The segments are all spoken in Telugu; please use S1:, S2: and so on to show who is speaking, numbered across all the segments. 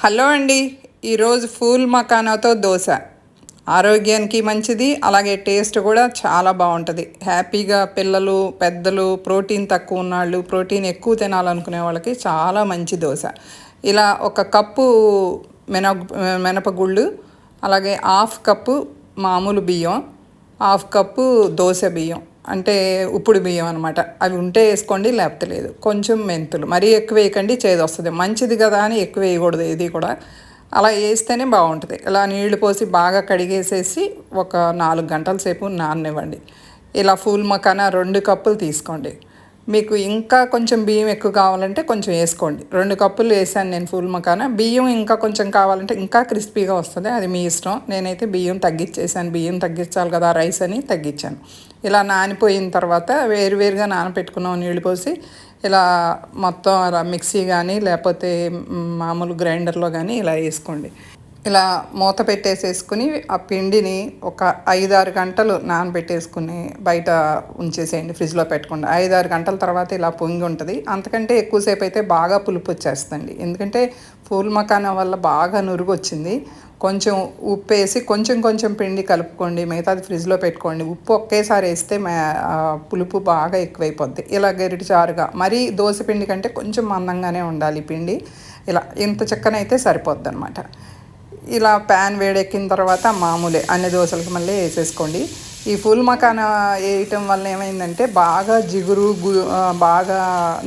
S1: హలో అండి. ఈరోజు ఫూల్ మకానాతో దోశ. ఆరోగ్యానికి మంచిది అలాగే టేస్ట్ కూడా చాలా బాగుంటుంది. హ్యాపీగా పిల్లలు పెద్దలు ప్రోటీన్ తక్కువ ఉన్నవాళ్ళు ప్రోటీన్ ఎక్కువ తినాలనుకునే వాళ్ళకి చాలా మంచి దోశ. ఇలా ఒక కప్పు మిన మినపగుళ్ళు అలాగే హాఫ్ కప్పు మామూలు బియ్యం హాఫ్ కప్పు దోశ బియ్యం. అంటే ఉప్పుడు బియ్యం అనమాట అవి ఉంటే వేసుకోండి లేకపోతే లేదు. కొంచెం మెంతులు. మరీ ఎక్కువ వేయకండి చేదు వస్తుంది. మంచిది కదా అని ఎక్కువ వేయకూడదు ఇది కూడా. అలా వేస్తేనే బాగుంటుంది. ఇలా నీళ్ళు పోసి బాగా కడిగేసేసి ఒక నాలుగు గంటల సేపు నాననివ్వండి. ఇలా ఫూల్ మకానా రెండు కప్పులు తీసుకోండి. మీకు ఇంకా కొంచెం బియ్యం ఎక్కువ కావాలంటే కొంచెం వేసుకోండి. రెండు కప్పులు వేసాను నేను ఫుల్ మకాన. బియ్యం ఇంకా కొంచెం కావాలంటే ఇంకా క్రిస్పీగా వస్తుంది. అది మీ ఇష్టం. నేనైతే బియ్యం తగ్గించేసాను. బియ్యం తగ్గించాలి కదా రైస్ అని తగ్గించాను. ఇలా నానిపోయిన తర్వాత వేరువేరుగా నానపెట్టుకున్నాం నీళ్ళు పోసి. ఇలా మొత్తం అలా మిక్సీ కానీ లేకపోతే మామూలు గ్రైండర్లో కానీ ఇలా వేసుకోండి. ఇలా మూత పెట్టేసేసుకుని ఆ పిండిని ఒక ఐదారు గంటలు నానబెట్టేసుకుని బయట ఉంచేసేయండి ఫ్రిడ్జ్లో పెట్టకుండా. ఐదారు గంటల తర్వాత ఇలా పొంగి ఉంటుంది. అంతకంటే ఎక్కువసేపు అయితే బాగా పులుపు వచ్చేస్తుంది ఎందుకంటే పూల్ మకానా వల్ల బాగా నురుగు వచ్చింది కొంచెం ఉప్పు వేసి కొంచెం కొంచెం పిండి కలుపుకోండి మిగతాది ఫ్రిడ్జ్లో పెట్టుకోండి. ఉప్పు ఒకేసారి వేస్తే పులుపు బాగా ఎక్కువైపోద్ది. ఇలా గరిటి చారుగా మరీ దోశ పిండి కంటే కొంచెం మందంగానే ఉండాలి పిండి. ఇలా ఇంత చిక్కనైతే సరిపోద్ది అనమాట ఇలా ప్యాన్ వేడెక్కిన తర్వాత మామూలే అన్ని దోశలకు మళ్ళీ వేసేసుకోండి. ఈ ఫుల్ మకాన వేయటం వల్ల ఏమైందంటే బాగా జిగురు బాగా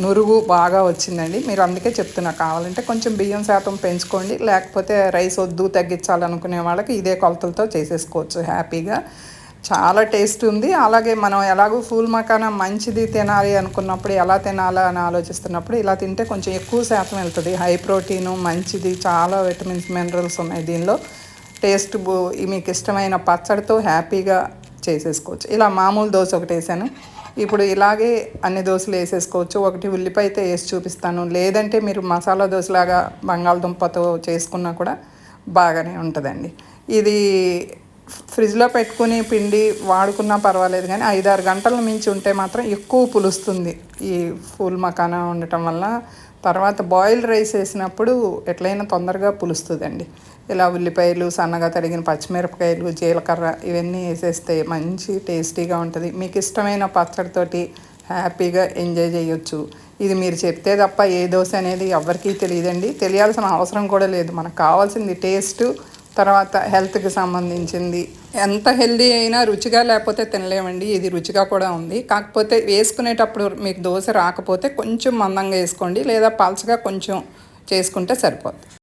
S1: నురుగు బాగా వచ్చిందండి. మీరు అందుకే చెప్తున్నా కావాలంటే కొంచెం బియ్యం శాతం పెంచుకోండి. లేకపోతే రైస్ వద్దు తగ్గించాలనుకునే వాళ్ళకి ఇదే కొలతలతో చేసేసుకోవచ్చు హ్యాపీగా. చాలా టేస్ట్ ఉంది. అలాగే మనం ఎలాగో ఫూల్ మకానా మంచిది తినాలి అనుకున్నప్పుడు ఎలా తినాలా అని ఆలోచిస్తున్నప్పుడు ఇలా తింటే కొంచెం ఎక్కువ శాతం వెళ్తుంది. హై ప్రోటీను మంచిది చాలా విటమిన్స్ మినరల్స్ ఉన్నాయి దీనిలో. టేస్ట్ మీకు ఇష్టమైన పచ్చడితో హ్యాపీగా చేసేసుకోవచ్చు. ఇలా మామూలు దోశ ఒకటి వేసాను. ఇప్పుడు ఇలాగే అన్ని దోశలు వేసేసుకోవచ్చు. ఒకటి ఉల్లిపాయ అయితే వేసి చూపిస్తాను. లేదంటే మీరు మసాలా దోశలాగా బంగాళదుంపతో చేసుకున్నా కూడా బాగానే ఉంటుందండి. ఇది ఫ్రిడ్జ్లో పెట్టుకుని పిండి వాడుకున్నా పర్వాలేదు కానీ ఐదారు గంటల మించి ఉంటే మాత్రం ఎక్కువ పులుస్తుంది ఈ ఫూల్ మకానా ఉండటం వల్ల. తర్వాత బాయిల్ రైస్ వేసినప్పుడు ఎట్లయినా తొందరగా పులుస్తుందండి. ఇలా ఉల్లిపాయలు సన్నగా తరిగిన పచ్చిమిరపకాయలు జీలకర్ర ఇవన్నీ వేసేస్తే మంచి టేస్టీగా ఉంటుంది. మీకు ఇష్టమైన పచ్చడితోటి హ్యాపీగా ఎంజాయ్ చేయొచ్చు. ఇది మీరు చెప్తే తప్ప ఏ దోశ అనేది ఎవరికీ తెలియదండి. తెలియాల్సిన అవసరం కూడా లేదు. మనకు కావాల్సింది టేస్ట్ తర్వాత హెల్త్కి సంబంధించింది. ఎంత హెల్దీ అయినా రుచిగా లేకపోతే తినలేమండి. ఇది రుచిగా కూడా ఉంది. కాకపోతే వేసుకునేటప్పుడు మీకు దోశ రాకపోతే కొంచెం మందంగా వేసుకోండి. లేదా పలచగా కొంచెం చేసుకుంటే సరిపోతుంది